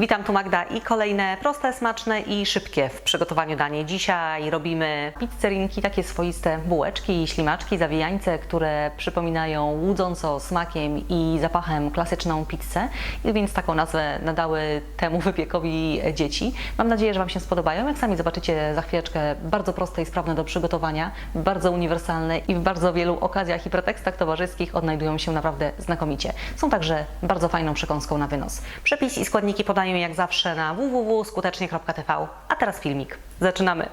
Witam tu Magda i kolejne proste, smaczne i szybkie w przygotowaniu danie. Dzisiaj robimy pizzerinki, takie swoiste bułeczki, ślimaczki, zawijańce, które przypominają łudząco smakiem i zapachem klasyczną pizzę. I więc taką nazwę nadały temu wypiekowi dzieci. Mam nadzieję, że Wam się spodobają. Jak sami zobaczycie za chwileczkę, bardzo proste i sprawne do przygotowania, bardzo uniwersalne i w bardzo wielu okazjach i pretekstach towarzyskich odnajdują się naprawdę znakomicie. Są także bardzo fajną przekąską na wynos. Przepis i składniki podaję jak zawsze na www.skutecznie.tv. A teraz filmik. Zaczynamy!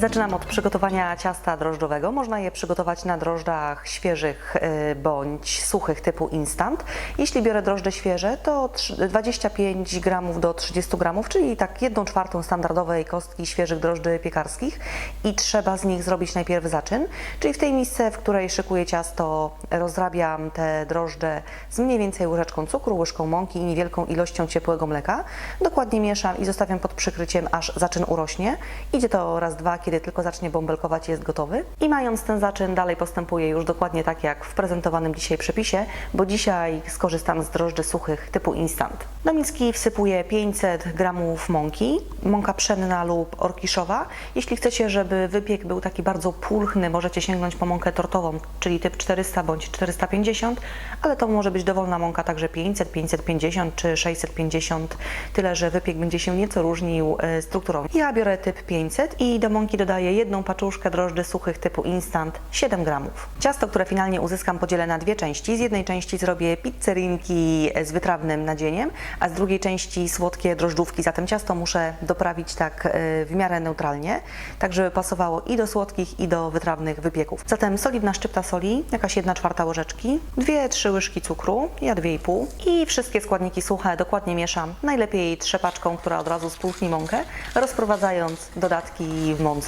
Zaczynam od przygotowania ciasta drożdżowego. Można je przygotować na drożdżach świeżych y, bądź suchych typu instant. Jeśli biorę drożdże świeże, to trz- 25 gramów do 30 gramów, czyli tak 1 czwartą standardowej kostki świeżych drożdży piekarskich i trzeba z nich zrobić najpierw zaczyn. Czyli w tej misce, w której szykuję ciasto, rozrabiam te drożdże z mniej więcej łyżeczką cukru, łyżką mąki i niewielką ilością ciepłego mleka. Dokładnie mieszam i zostawiam pod przykryciem, aż zaczyn urośnie. Idzie to raz, dwa, kiedy tylko zacznie bąbelkować, jest gotowy. I mając ten zaczyn, dalej postępuję już dokładnie tak jak w prezentowanym dzisiaj przepisie, bo dzisiaj skorzystam z drożdży suchych typu instant. Do miski wsypuję 500 gramów mąki, mąka pszenna lub orkiszowa. Jeśli chcecie, żeby wypiek był taki bardzo pulchny, możecie sięgnąć po mąkę tortową, czyli typ 400 bądź 450, ale to może być dowolna mąka także 500, 550 czy 650, tyle że wypiek będzie się nieco różnił e, strukturą. Ja biorę typ 500 i do mąki dodaję jedną paczuszkę drożdży suchych typu instant 7 gramów. Ciasto, które finalnie uzyskam podzielę na dwie części. Z jednej części zrobię pizzerinki z wytrawnym nadzieniem, a z drugiej części słodkie drożdżówki. Zatem ciasto muszę doprawić tak e, w miarę neutralnie, tak żeby pasowało i do słodkich i do wytrawnych wypieków. Zatem soliwna szczypta soli, jakaś 1 czwarta łyżeczki, 2-3 łyżki cukru, ja 2,5 i wszystkie składniki suche dokładnie mieszam, najlepiej trzepaczką, która od razu spulchni mąkę, rozprowadzając dodatki w mące.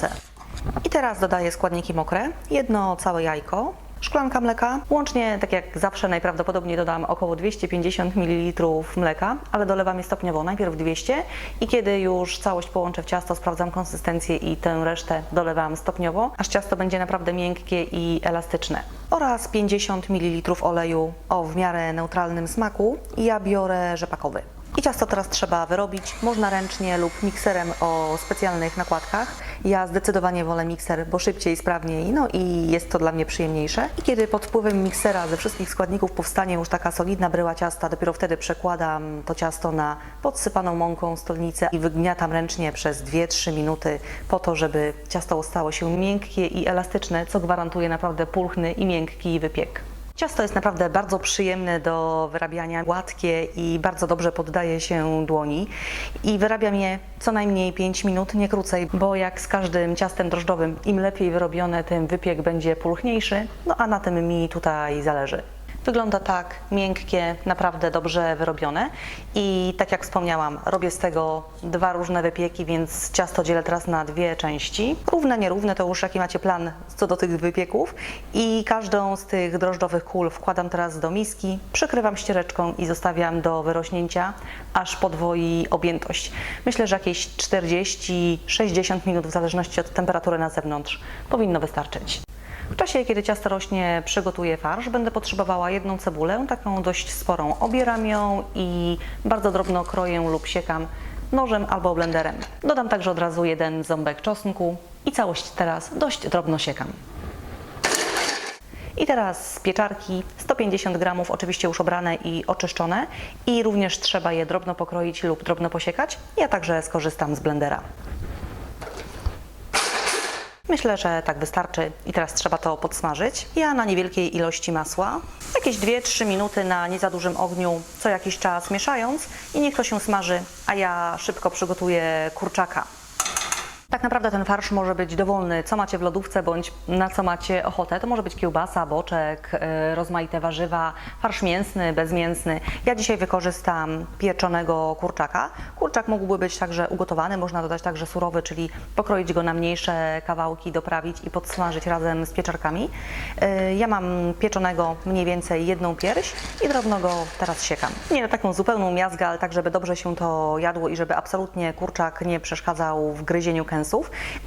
I teraz dodaję składniki mokre, jedno całe jajko, szklanka mleka, łącznie tak jak zawsze najprawdopodobniej dodam około 250 ml mleka, ale dolewam je stopniowo, najpierw 200 i kiedy już całość połączę w ciasto, sprawdzam konsystencję i tę resztę dolewam stopniowo, aż ciasto będzie naprawdę miękkie i elastyczne. Oraz 50 ml oleju o w miarę neutralnym smaku i ja biorę rzepakowy. I ciasto teraz trzeba wyrobić, można ręcznie lub mikserem o specjalnych nakładkach. Ja zdecydowanie wolę mikser, bo szybciej, sprawniej, no i jest to dla mnie przyjemniejsze. I kiedy pod wpływem miksera ze wszystkich składników powstanie już taka solidna bryła ciasta, dopiero wtedy przekładam to ciasto na podsypaną mąką stolnicę i wygniatam ręcznie przez 2-3 minuty po to, żeby ciasto stało się miękkie i elastyczne, co gwarantuje naprawdę pulchny i miękki wypiek. Ciasto jest naprawdę bardzo przyjemne do wyrabiania, gładkie i bardzo dobrze poddaje się dłoni. I wyrabiam je co najmniej 5 minut, nie krócej, bo jak z każdym ciastem drożdżowym, im lepiej wyrobione, tym wypiek będzie pulchniejszy, no a na tym mi tutaj zależy. Wygląda tak miękkie, naprawdę dobrze wyrobione i tak jak wspomniałam, robię z tego dwa różne wypieki, więc ciasto dzielę teraz na dwie części. Równe, nierówne to już jaki macie plan co do tych wypieków i każdą z tych drożdżowych kul wkładam teraz do miski, przykrywam ściereczką i zostawiam do wyrośnięcia, aż podwoi objętość. Myślę, że jakieś 40-60 minut w zależności od temperatury na zewnątrz powinno wystarczyć. W czasie, kiedy ciasto rośnie, przygotuję farsz. Będę potrzebowała jedną cebulę, taką dość sporą. Obieram ją i bardzo drobno kroję lub siekam nożem albo blenderem. Dodam także od razu jeden ząbek czosnku i całość teraz dość drobno siekam. I teraz z pieczarki 150 gramów, oczywiście już obrane i oczyszczone i również trzeba je drobno pokroić lub drobno posiekać. Ja także skorzystam z blendera. Myślę, że tak wystarczy i teraz trzeba to podsmażyć. Ja na niewielkiej ilości masła, jakieś 2-3 minuty na nie za dużym ogniu, co jakiś czas mieszając i niech to się smaży, a ja szybko przygotuję kurczaka. Tak naprawdę ten farsz może być dowolny, co macie w lodówce bądź na co macie ochotę. To może być kiełbasa, boczek, e, rozmaite warzywa, farsz mięsny, bezmięsny. Ja dzisiaj wykorzystam pieczonego kurczaka. Kurczak mógłby być także ugotowany, można dodać także surowy, czyli pokroić go na mniejsze kawałki, doprawić i podsmażyć razem z pieczarkami. E, Ja mam pieczonego mniej więcej jedną pierś i drobno go teraz siekam. Nie na taką zupełną miazgę, ale tak, żeby dobrze się to jadło i żeby absolutnie kurczak nie przeszkadzał w gryzieniu kęsa.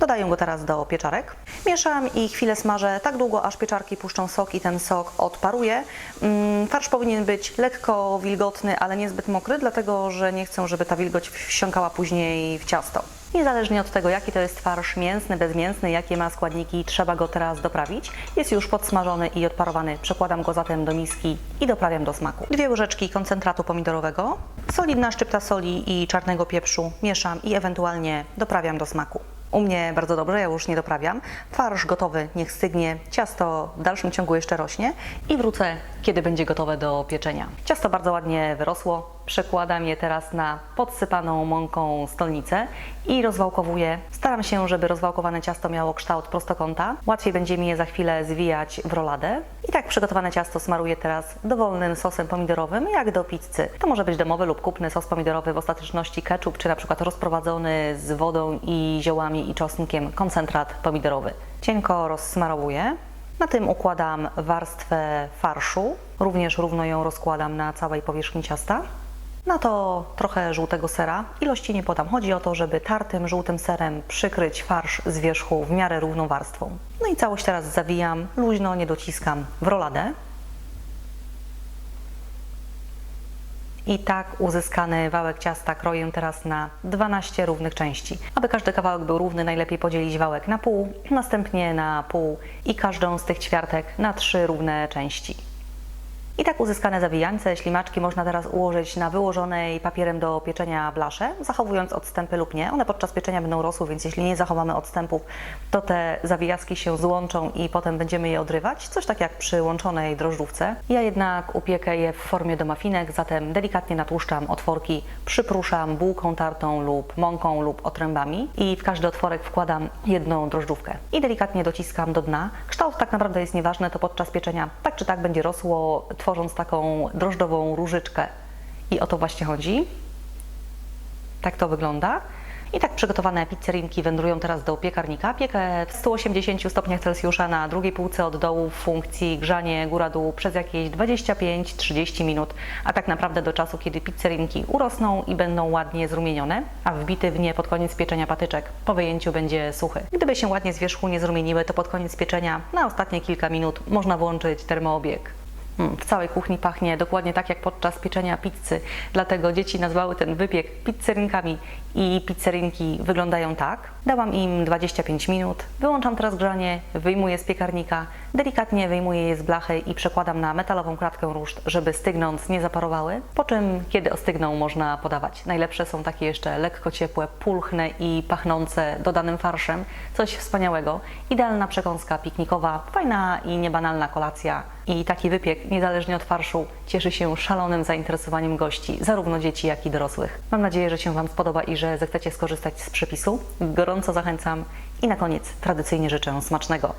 Dodaję go teraz do pieczarek. Mieszam i chwilę smażę tak długo, aż pieczarki puszczą sok i ten sok odparuje. Mm, Farsz powinien być lekko wilgotny, ale niezbyt mokry, dlatego że nie chcę, żeby ta wilgoć wsiąkała później w ciasto. Niezależnie od tego, jaki to jest farsz mięsny, bezmięsny, jakie ma składniki, trzeba go teraz doprawić. Jest już podsmażony i odparowany. Przekładam go zatem do miski i doprawiam do smaku. Dwie łyżeczki koncentratu pomidorowego, solidna szczypta soli i czarnego pieprzu mieszam i ewentualnie doprawiam do smaku. U mnie bardzo dobrze, ja już nie doprawiam. Farsz gotowy, niech stygnie. Ciasto w dalszym ciągu jeszcze rośnie i wrócę, kiedy będzie gotowe do pieczenia. Ciasto bardzo ładnie wyrosło. Przekładam je teraz na podsypaną mąką stolnicę i rozwałkowuję. Staram się, żeby rozwałkowane ciasto miało kształt prostokąta. Łatwiej będzie mi je za chwilę zwijać w roladę. I tak przygotowane ciasto smaruję teraz dowolnym sosem pomidorowym, jak do pizzy. To może być domowy lub kupny sos pomidorowy, w ostateczności ketchup, czy na przykład rozprowadzony z wodą i ziołami i czosnkiem koncentrat pomidorowy. Cienko rozsmarowuję. Na tym układam warstwę farszu, również równo ją rozkładam na całej powierzchni ciasta. Na to trochę żółtego sera. Ilości nie podam. Chodzi o to, żeby tartym żółtym serem przykryć farsz z wierzchu w miarę równą warstwą. No i całość teraz zawijam, luźno, nie dociskam w roladę. I tak uzyskany wałek ciasta kroję teraz na 12 równych części. Aby każdy kawałek był równy, najlepiej podzielić wałek na pół, następnie na pół i każdą z tych ćwiartek na trzy równe części. I tak uzyskane zawijańce, ślimaczki można teraz ułożyć na wyłożonej papierem do pieczenia blasze, zachowując odstępy lub nie. One podczas pieczenia będą rosły, więc jeśli nie zachowamy odstępów, to te zawijaski się złączą i potem będziemy je odrywać, coś tak jak przy łączonej drożdżówce. Ja jednak upiekę je w formie do mafinek, zatem delikatnie natłuszczam otworki, przypruszam bułką tartą lub mąką lub otrębami i w każdy otworek wkładam jedną drożdżówkę. I delikatnie dociskam do dna. Kształt tak naprawdę jest nieważny, to podczas pieczenia tak czy tak będzie rosło, tworząc taką drożdżową różyczkę. I o to właśnie chodzi. Tak to wygląda. I tak przygotowane pizzerinki wędrują teraz do piekarnika. Piekę w 180 stopniach Celsjusza na drugiej półce od dołu w funkcji grzanie góra-dół przez jakieś 25-30 minut, a tak naprawdę do czasu, kiedy pizzerinki urosną i będą ładnie zrumienione, a wbity w nie pod koniec pieczenia patyczek po wyjęciu będzie suchy. Gdyby się ładnie z wierzchu nie zrumieniły, to pod koniec pieczenia na ostatnie kilka minut można włączyć termoobieg. W całej kuchni pachnie dokładnie tak jak podczas pieczenia pizzy, dlatego dzieci nazwały ten wypiek pizzerinkami i pizzerinki wyglądają tak. Dałam im 25 minut, wyłączam teraz grzanie, wyjmuję z piekarnika, delikatnie wyjmuję je z blachy i przekładam na metalową kratkę ruszt, żeby stygnąc nie zaparowały, po czym kiedy ostygną można podawać. Najlepsze są takie jeszcze lekko ciepłe, pulchne i pachnące dodanym farszem, coś wspaniałego. Idealna przekąska piknikowa, fajna i niebanalna kolacja i taki wypiek, niezależnie od farszu, cieszy się szalonym zainteresowaniem gości, zarówno dzieci, jak i dorosłych. Mam nadzieję, że się Wam spodoba i że zechcecie skorzystać z przepisu. Gorąco zachęcam i na koniec tradycyjnie życzę smacznego.